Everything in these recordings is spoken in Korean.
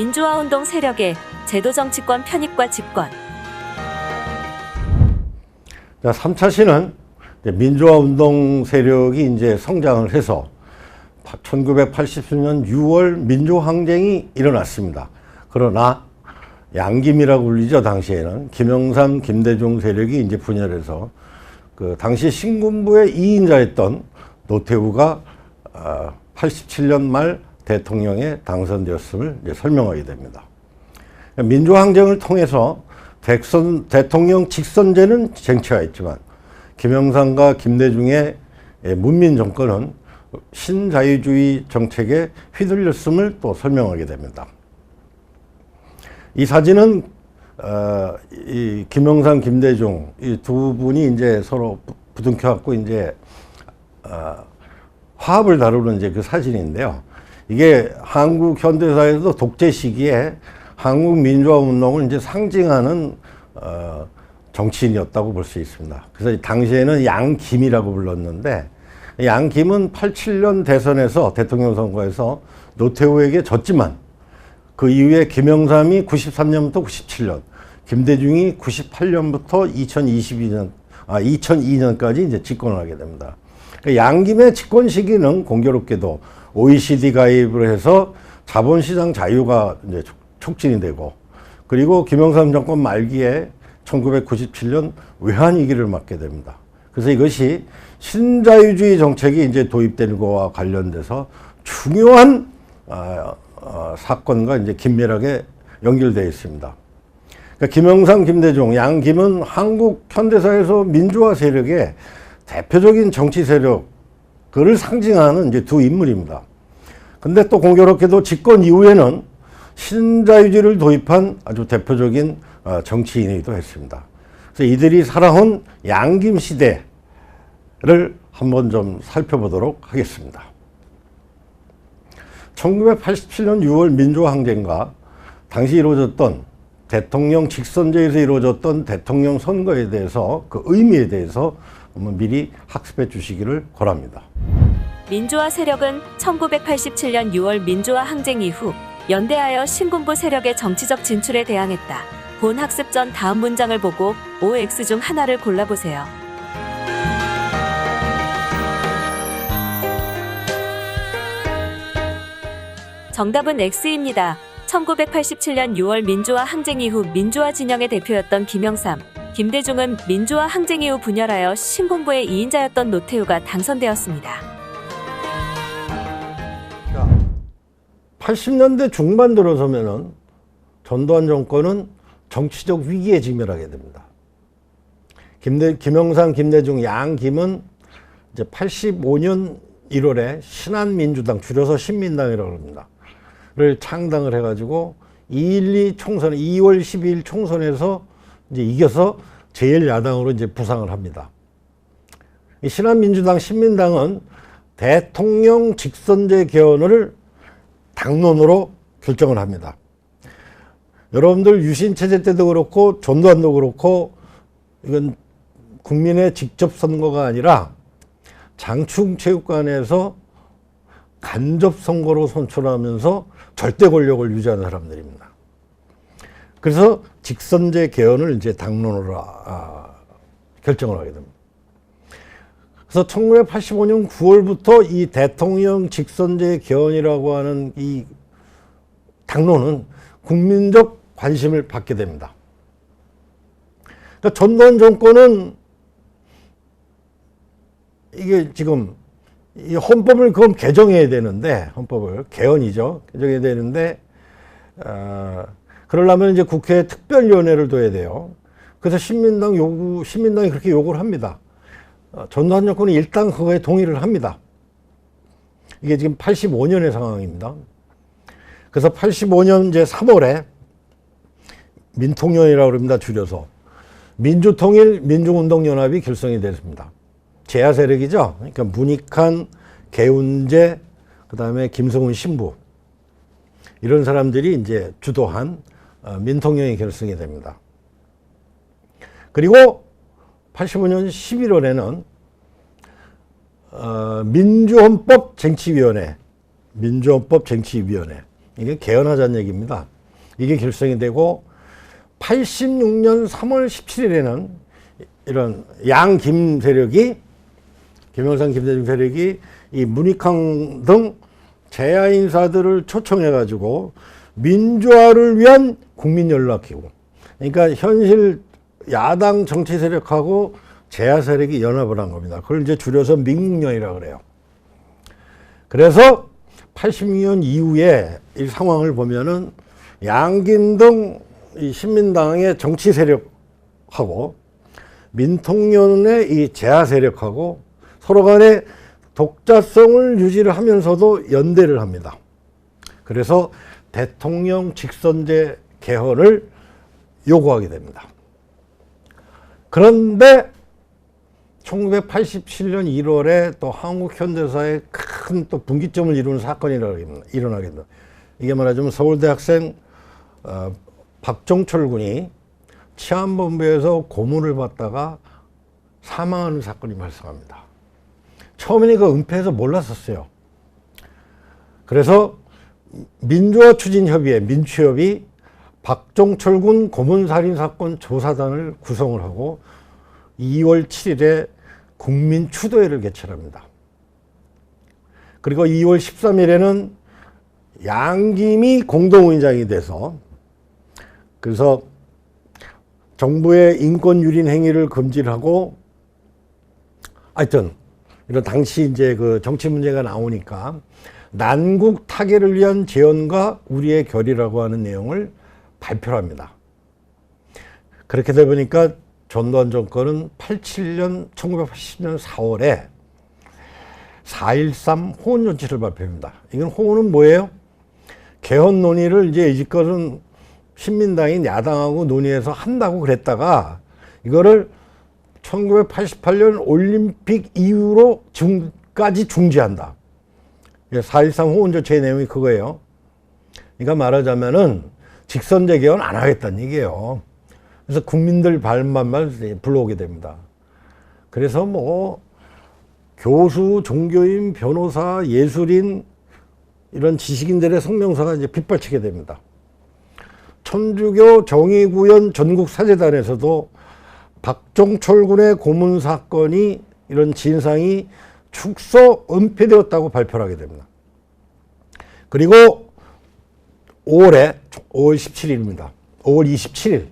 민주화 운동 세력의 제도 정치권 편입과 집권. 자, 3차 시는 이제 민주화 운동 세력이 이제 성장을 해서 1980년 6월 민주항쟁이 일어났습니다. 그러나 양김이라고 불리죠 당시에는 김영삼, 김대중 세력이 이제 분열해서 그 당시 신군부의 2인자였던 노태우가 어, 87년 말 대통령에 당선되었음을 설명하게 됩니다. 민주항쟁을 통해서 대선, 대통령 직선제는 쟁취하였지만 김영삼과 김대중의 예, 문민 정권은 신자유주의 정책에 휘둘렸음을 또 설명하게 됩니다. 이 사진은 어, 이 김영삼, 김대중 이 두 분이 이제 서로 부- 부둥켜 갖고 이제 어, 화합을 다루는 이제 그 사진인데요. 이게 한국 현대사에서 독재 시기에 한국 민주화 운동을 이제 상징하는 어, 정치인이었다고 볼 수 있습니다. 그래서 이 당시에는 양김이라고 불렀는데 양김은 87년 대선에서 대통령 선거에서 노태우에게 졌지만 그 이후에 김영삼이 93년부터 97년, 김대중이 98년부터 2022년, 아, 2002년까지 이제 집권을 하게 됩니다. 그 양김의 집권 시기는 공교롭게도 OECD 가입을 해서 자본시장 자유가 이제 촉- 촉진이 되고 그리고 김영삼 정권 말기에 1997년 외환 위기를 맞게 됩니다. 그래서 이것이 신자유주의 정책이 이제 도입되는 것과 관련돼서 중요한 아, 어, 사건과 이제 긴밀하게 연결되어 있습니다. 그러니까 김영삼, 김대중, 양김은 한국 현대사에서 민주화 세력의 대표적인 정치 세력, 그를 상징하는 이제 두 인물입니다. 근데 또 공교롭게도 집권 이후에는 신자유주의를 도입한 아주 대표적인 어, 정치인이기도 했습니다. 그래서 이들이 살아온 양김 시대를 한번 좀 살펴보도록 하겠습니다. 1987년 6월 민주화 항쟁과 당시 이루어졌던 대통령 직선제에서 이루어졌던 대통령 선거에 대해서 그 의미에 대해서 미리 학습해 주시기를 권합니다. 민주화 세력은 1987년 6월 민주화 항쟁 이후 연대하여 신군부 세력의 정치적 진출에 대항했다. 본 학습 전 다음 문장을 보고 OX 중 하나를 골라보세요. 정답은 X입니다. 1987년 6월 민주화 항쟁 이후 민주화 진영의 대표였던 김영삼, 김대중은 민주화 항쟁 이후 분열하여 신군부의 2인자였던 노태우가 당선되었습니다. 80년대 중반 들어서면은 전두환 정권은 정치적 위기에 직면하게 됩니다. 김대, 김영삼, 김대중, 양 김은 이제 85년 1월에 신한민주당, 줄여서 신민당이라고 합니다. 를 창당을 해가지고 2.12 총선, 2월 12일 총선에서 이제 이겨서 제1야당으로 이제 부상을 합니다. 이 신한민주당, 신민당은 대통령 직선제 개헌을 당론으로 결정을 합니다. 여러분들 유신 체제 때도 그렇고 전두환도 그렇고 이건 국민의 직접 선거가 아니라 장충체육관에서 간접 선거로 선출하면서 절대 권력을 유지하는 사람들입니다. 그래서 직선제 개헌을 이제 당론으로 아, 결정을 하게 됩니다. 그래서 1985년 9월부터 이 대통령 직선제 개헌이라고 하는 이 당론은 국민적 관심을 받게 됩니다. 그러니까 전두환 정권은 이게 지금 이 헌법을 그럼 개정해야 되는데 헌법을 개헌이죠 개정해야 되는데 어, 그러려면 이제 국회에 특별위원회를 둬야 돼요. 그래서 신민당 요구 신민당이 그렇게 요구를 합니다. 어, 전두환 정권이 일단 그거에 동의를 합니다. 이게 지금 85년의 상황입니다. 그래서 85년 이제 3월에 민통연이라고 합니다. 줄여서 민주통일 민중운동연합이 결성이 됐습니다. 제야 세력이죠. 그러니까 문익환, 개운재, 그 다음에 김성훈 신부 이런 사람들이 이제 주도한 어, 민통연이 결성이 됩니다. 그리고 85년 11월에는 어, 민주헌법 쟁취위원회, 민주헌법 쟁취위원회 이게 개헌하자는 얘기입니다. 이게 결성이 되고 86년 3월 17일에는 이런 양김 세력이 김영삼 김대중 세력이 이 문익항 등 재야 인사들을 초청해 가지고 민주화를 위한 국민연락기구 그러니까 현실 야당 정치 세력하고 재야 세력이 연합을 한 겁니다. 그걸 이제 줄여서 민국연이라 그래요. 그래서 86년 이후에 이 상황을 보면은 양김 등 이 신민당의 정치 세력하고 민통연의 이 재야 세력하고 서로 간에 독자성을 유지를 하면서도 연대를 합니다. 그래서 대통령 직선제 개헌을 요구하게 됩니다. 그런데 1987년 1월에 또 한국 현대사에 큰또 분기점을 이루는 사건이 일어나게 됩니다. 이게 말하자면 서울대학생 어, 박종철 군이 치안본부에서 고문을 받다가 사망하는 사건이 발생합니다. 처음에는 그 은폐해서 몰랐었어요. 그래서 민주화 추진협의회 민추협이 박종철 군 고문살인 사건 조사단을 구성을 하고 2월 7일에 국민 추도회를 개최합니다. 그리고 2월 13일에는 양김이 공동의장이 돼서 그래서 정부의 인권 유린 행위를 금지하고 하여튼 이런 당시 이제 그 정치 문제가 나오니까 난국 타개를 위한 재연과 우리의 결의라고 하는 내용을 발표합니다. 그렇게 되다 보니까 전두환 정권은 87년 1980년 4월에 4.13 호언 조치를 발표합니다. 이건 호언은 뭐예요? 개헌 논의를 이제 이집것은 신민당인 야당하고 논의해서 한다고 그랬다가 이거를 1988년 올림픽 이후로 중까지 중지한다. 4.13 호언 조치의 내용이 그거예요. 그러니까 말하자면은 직선제 개헌 안 하겠다는 얘기예요. 그래서 국민들 발만만 불러오게 됩니다. 그래서 뭐 교수, 종교인, 변호사, 예술인 이런 지식인들의 성명서가 이제 빗발치게 됩니다. 천주교 정의구현 전국사재단에서도 박종철 군의 고문 사건이 이런 진상이 축소 은폐되었다고 발표를 하게 됩니다. 그리고 5월에 5월 17일입니다. 5월 27일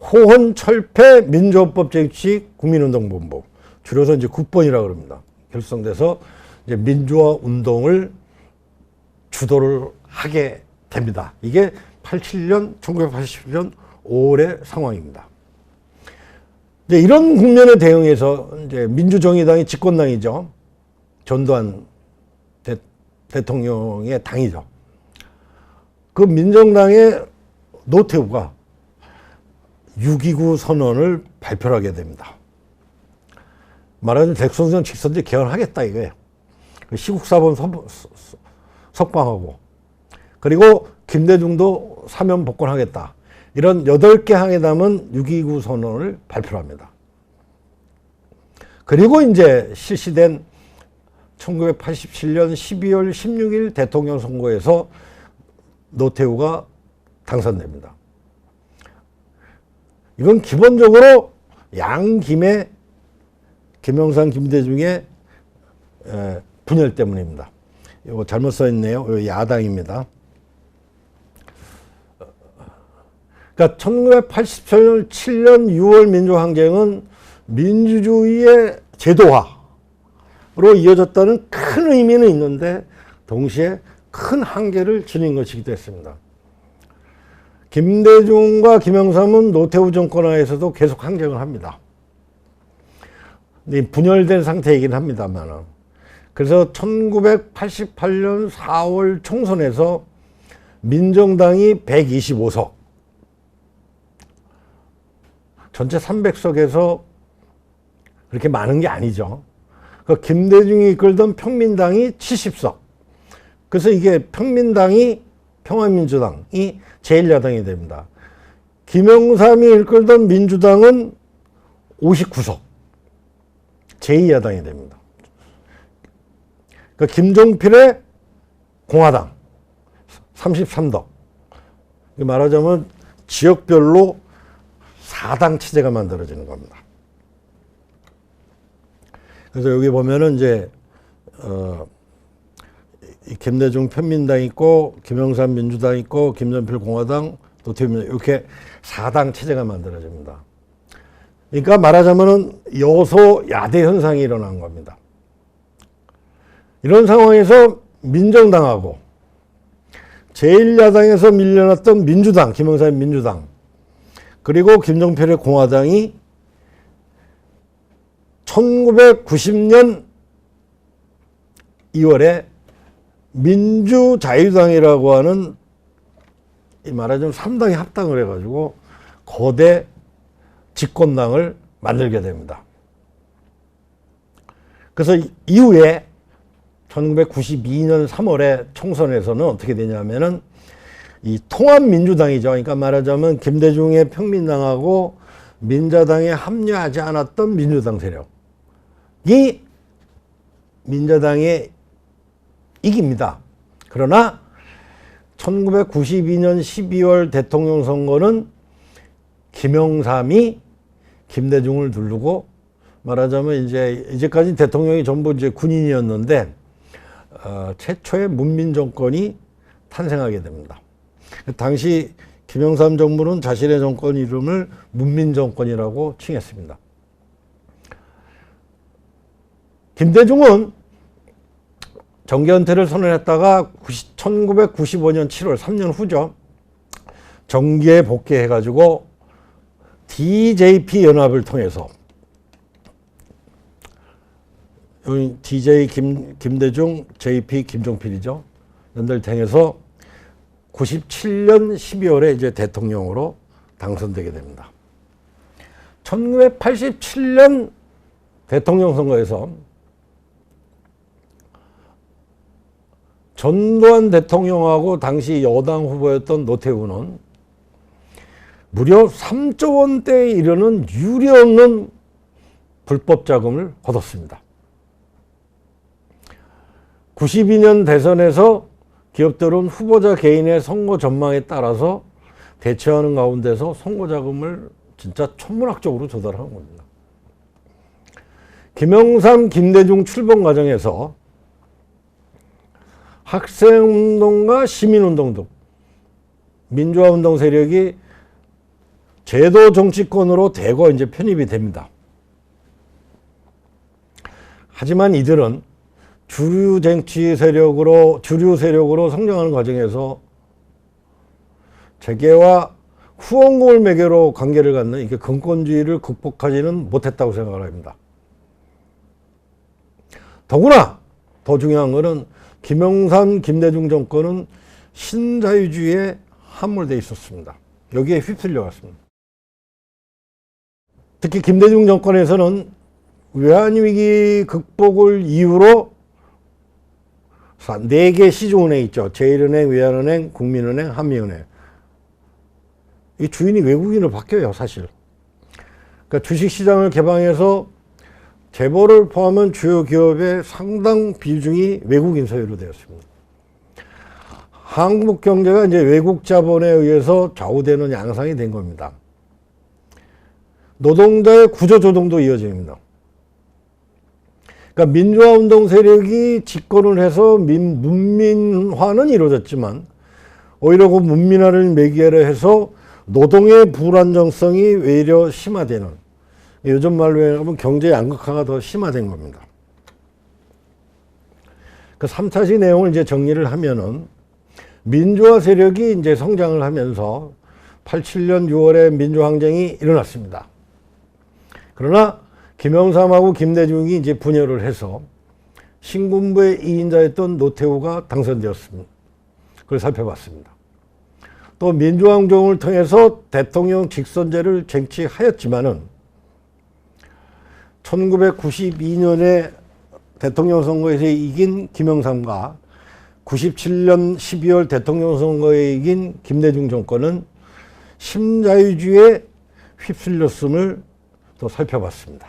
호헌 철폐 민주헌법 제취 국민운동본부 줄여서 이제 국본이라고 그럽니다. 결성돼서 이제 민주화 운동을 주도를 하게 됩니다. 이게 87년 1980년 5월의 상황입니다. 이제 이런 국면에 대응해서 이제 민주정의당이 집권당이죠. 전두환 대, 대통령의 당이죠. 그 민정당의 노태우가 6.29 선언을 발표하게 됩니다. 말하자면 대통령 직선제 개헌하겠다 이거예요. 그 시국사본 석방하고 그리고 김대중도 사면 복권하겠다. 이런 8개 항에 담은 6.29 선언을 발표합니다. 그리고 이제 실시된 1987년 12월 16일 대통령 선거에서 노태우가 당선됩니다. 이건 기본적으로 양김의 김영삼, 김대중의 분열 때문입니다. 이거 잘못 써 있네요. 야당입니다. 그러니까 1987년 7년 6월 민주항쟁은 민주주의의 제도화로 이어졌다는 큰 의미는 있는데 동시에 큰 한계를 지닌 것이기도 했습니다. 김대중과 김영삼은 노태우 정권 하에서도 계속 항쟁을 합니다. 분열된 상태이긴 합니다만. 그래서 1988년 4월 총선에서 민정당이 125석, 전체 300석에서 그렇게 많은 게 아니죠. 그 김대중이 이끌던 평민당이 70석. 그래서 이게 평민당이 평화민주당이 제1야당이 됩니다. 김영삼이 이끌던 민주당은 59석. 제2야당이 됩니다. 그 김종필의 공화당 33덕. 말하자면 지역별로 4당 체제가 만들어지는 겁니다. 그래서 여기 보면은 이제 어, 이 김대중 편민당 있고 김영삼 민주당 있고 김전필 공화당 노태우 이렇게 4당 체제가 만들어집니다. 그러니까 말하자면은 여소 야대 현상이 일어난 겁니다. 이런 상황에서 민정당하고 제1야당에서 밀려났던 민주당, 김영삼 민주당, 그리고 김정필의 공화당이 1990년 2월에 민주자유당이라고 하는 이 말하자면 3당이 합당을 해가지고 거대 집권당을 만들게 됩니다. 그래서 이후에 1992년 3월에 총선에서는 어떻게 되냐면은 이 통합민주당이죠. 그러니까 말하자면 김대중의 평민당하고 민자당에 합류하지 않았던 민주당 세력이 민자당에 이깁니다. 그러나 1992년 12월 대통령 선거는 김영삼이 김대중을 두르고 말하자면 이제 이제까지 대통령이 전부 이제 군인이었는데 어, 최초의 문민 정권이 탄생하게 됩니다. 당시 김영삼 정부는 자신의 정권 이름을 문민 정권이라고 칭했습니다. 김대중은 정계 은퇴를 선언했다가 1995년 7월 3년 후죠. 정계에 복귀해가지고 DJP 연합을 통해서 DJ 김, 김대중, JP 김종필이죠. 연달탱해서 97년 12월에 이제 대통령으로 당선되게 됩니다. 1987년 대통령 선거에서 전두환 대통령하고 당시 여당 후보였던 노태우는 무려 3조 원대에 이르는 유례없는 불법 자금을 거뒀습니다. 92년 대선에서 기업들은 후보자 개인의 선거 전망에 따라서 대처하는 가운데서 선거 자금을 진짜 천문학적으로 조달하는 겁니다. 김영삼, 김대중 출범 과정에서 학생운동과 시민운동 등 민주화운동 세력이 제도 정치권으로 대거 이제 편입이 됩니다. 하지만 이들은 주류 정치 세력으로 주류 세력으로 성장하는 과정에서 재계와 후원금을 매개로 관계를 갖는 이게 근권주의를 극복하지는 못했다고 생각을 합니다. 더구나 더 중요한 것은 김영삼, 김대중 정권은 신자유주의에 함몰돼 있었습니다. 여기에 휩쓸려 갔습니다. 특히 김대중 정권에서는 외환위기 극복을 이유로 네개 시중은행 있죠. 제1은행, 외환은행, 국민은행, 한미은행. 이 주인이 외국인으로 바뀌어요, 사실. 그러니까 주식시장을 개방해서 재벌을 포함한 주요 기업의 상당 비중이 외국인 소유로 되었습니다. 한국 경제가 이제 외국 자본에 의해서 좌우되는 양상이 된 겁니다. 노동자의 구조조정도 이어집니다. 그러니까 민주화 운동 세력이 집권을 해서 민, 문민화는 이루어졌지만 오히려 그 문민화를 매개로 해서 노동의 불안정성이 외려 심화되는 요즘 말로 하면 경제 양극화가 더 심화된 겁니다. 그 3차시 내용을 이제 정리를 하면은 민주화 세력이 이제 성장을 하면서 87년 6월에 민주항쟁이 일어났습니다. 그러나 김영삼하고 김대중이 이제 분열을 해서 신군부의 2인자였던 노태우가 당선되었습니다. 그걸 살펴봤습니다. 또 민주항쟁을 통해서 대통령 직선제를 쟁취하였지만은 1992년에 대통령 선거에서 이긴 김영삼과 97년 12월 대통령 선거에 이긴 김대중 정권은 심자유주의에 휩쓸렸음을 또 살펴봤습니다.